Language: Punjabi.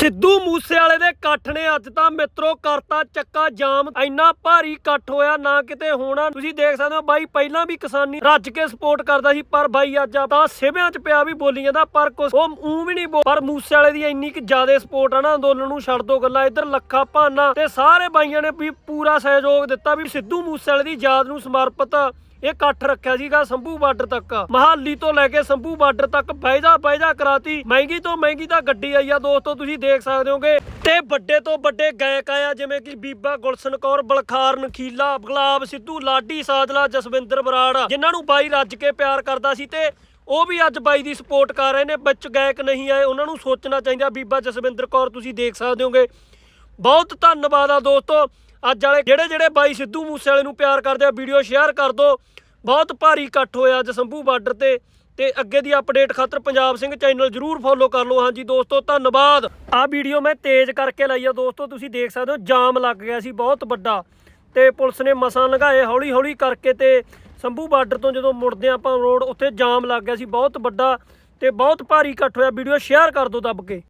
ਸਿੱਧੂ ਮੂਸੇਵਾਲੇ ਦੇ ਇਕੱਠ ਨੇ ਅੱਜ ਤਾਂ ਮਿੱਤਰੋ ਕਰਤਾ ਚੱਕਾ ਜਾਮ। ਇੰਨਾ ਭਾਰੀ ਇਕੱਠ ਹੋਇਆ, ਨਾ ਕਿਤੇ ਹੋਣਾ। ਤੁਸੀਂ ਦੇਖ ਸਕਦੇ ਹੋ ਬਾਈ, ਪਹਿਲਾਂ ਵੀ ਕਿਸਾਨੀ ਰੱਜ ਕੇ ਸਪੋਰਟ ਕਰਦਾ ਸੀ, ਪਰ ਬਾਈ ਅੱਜ ਤਾਂ ਸਿਵਿਆਂ 'ਚ ਪਿਆ ਵੀ ਬੋਲੀ ਜਾਂਦਾ, ਪਰ ਕੁਛ ਉਹ ਊਂ ਵੀ ਨਹੀਂ ਬੋ- ਪਰ ਮੂਸੇਵਾਲੇ ਦੀ ਇੰਨੀ ਕਿ ਜ਼ਿਆਦਾ ਸਪੋਰਟ ਆ ਨਾ, ਅੰਦੋਲਨ ਨੂੰ ਛੱਡ ਦੋ ਗੱਲਾਂ, ਇੱਧਰ ਲੱਖਾ ਭਾਨਾ ਤੇ ਸਾਰੇ ਬਾਈਆਂ ਨੇ ਵੀ ਪੂਰਾ ਸਹਿਯੋਗ ਦਿੱਤਾ ਵੀ ਸਿੱਧੂ ਮੂਸੇਵਾਲੇ ਦੀ ਯਾਦ ਨੂੰ ਸਮਰਪਿਤ ਇਹ ਇਕੱਠ ਰੱਖਿਆ ਸੀਗਾ ਸੰਭੂ ਬਾਰਡਰ ਤੱਕ। ਮਹਾਲੀ ਤੋਂ ਲੈ ਕੇ ਸੰਭੂ ਬਾਰਡਰ ਤੱਕ ਬੈਜਾ ਬੈਜਾ ਕਰਾਤੀ। ਮਹਿੰਗੀ ਤੋਂ ਮਹਿੰਗੀ ਤਾਂ ਗੱਡੀ ਆਈ ਆ, ਦੋਸਤੋ, ਤੁਸੀਂ ਦੇਖ ਸਕਦੇ ਹੋਗੇ। ਤੇ ਵੱਡੇ ਤੋਂ ਵੱਡੇ ਗਾਇਕ ਆਇਆ ਜਿਵੇਂ ਕਿ ਬੀਬਾ ਗੁਲਸ਼ਨ ਕੌਰ, ਬਲਖਾਰ, ਨਖੀਲਾ ਗੁਲਾਬ ਸਿੱਧੂ, ਲਾਡੀ ਸਾਦਲਾ ਜਸਵਿੰਦਰ ਬਰਾੜ, ਜਿਨ੍ਹਾਂ ਨੂੰ ਬਾਈ ਰੱਜ ਕੇ ਪਿਆਰ ਕਰਦਾ ਸੀ ਤੇ ਉਹ ਵੀ ਅੱਜ ਬਾਈ ਦੀ ਸਪੋਰਟ ਕਰ ਰਹੇ ਨੇ। ਵਿੱਚ ਗਾਇਕ ਨਹੀਂ ਆਏ, ਉਹਨਾਂ ਨੂੰ ਸੋਚਣਾ ਚਾਹੀਦਾ। ਬੀਬਾ ਜਸਵਿੰਦਰ ਕੌਰ, ਤੁਸੀਂ ਦੇਖ ਸਕਦੇ ਹੋਗੇ। ਬਹੁਤ ਧੰਨਵਾਦ ਆ, ਦੋਸਤੋ। ਅੱਜ ਵਾਲੇ ਜਿਹੜੇ ਜਿਹੜੇ ਬਾਈ ਸਿੱਧੂ ਮੂਸੇ ਵਾਲੇ ਨੂੰ ਪਿਆਰ ਕਰਦੇ ਆ, ਵੀਡੀਓ ਸ਼ੇਅਰ ਕਰ ਦਿਓ। ਬਹੁਤ ਭਾਰੀ ਇਕੱਠ ਹੋਇਆ ਅੱਜ ਸੰਭੂ ਬਾਰਡਰ ਤੇ। ਤੇ ਅੱਗੇ ਦੀ ਅਪਡੇਟ ਖਾਤਰ ਪੰਜਾਬ ਸਿੰਘ ਚੈਨਲ ਜਰੂਰ ਫੋਲੋ ਕਰ ਲਓ। ਹਾਂਜੀ ਦੋਸਤੋ, ਧੰਨਵਾਦ। ਆ ਵੀਡੀਓ ਮੈਂ ਤੇਜ਼ ਕਰਕੇ ਲਾਈ ਆ ਦੋਸਤੋ, ਤੁਸੀਂ ਦੇਖ ਸਕਦੇ ਹੋ, ਜਾਮ ਲੱਗ ਗਿਆ ਸੀ, ਬਹੁਤ ਵੱਡਾ। ਤੇ ਪੁਲਿਸ ਨੇ ਮਸਾਂ ਲੰਘਾਏ ਹੌਲੀ ਹੌਲੀ ਕਰਕੇ ਤੇ ਸੰਭੂ ਬਾਰਡਰ ਤੋਂ ਜਦੋਂ ਮੁੜਦੇ ਆਪਾਂ ਰੋਡ, ਉੱਥੇ ਜਾਮ ਲੱਗ ਗਿਆ ਸੀ, ਬਹੁਤ ਵੱਡਾ ਤੇ ਬਹੁਤ ਭਾਰੀ ਇਕੱਠ ਹੋਇਆ। ਵੀਡੀਓ ਸ਼ੇਅਰ ਕਰ ਦਿਓ ਦੱਬ ਕੇ।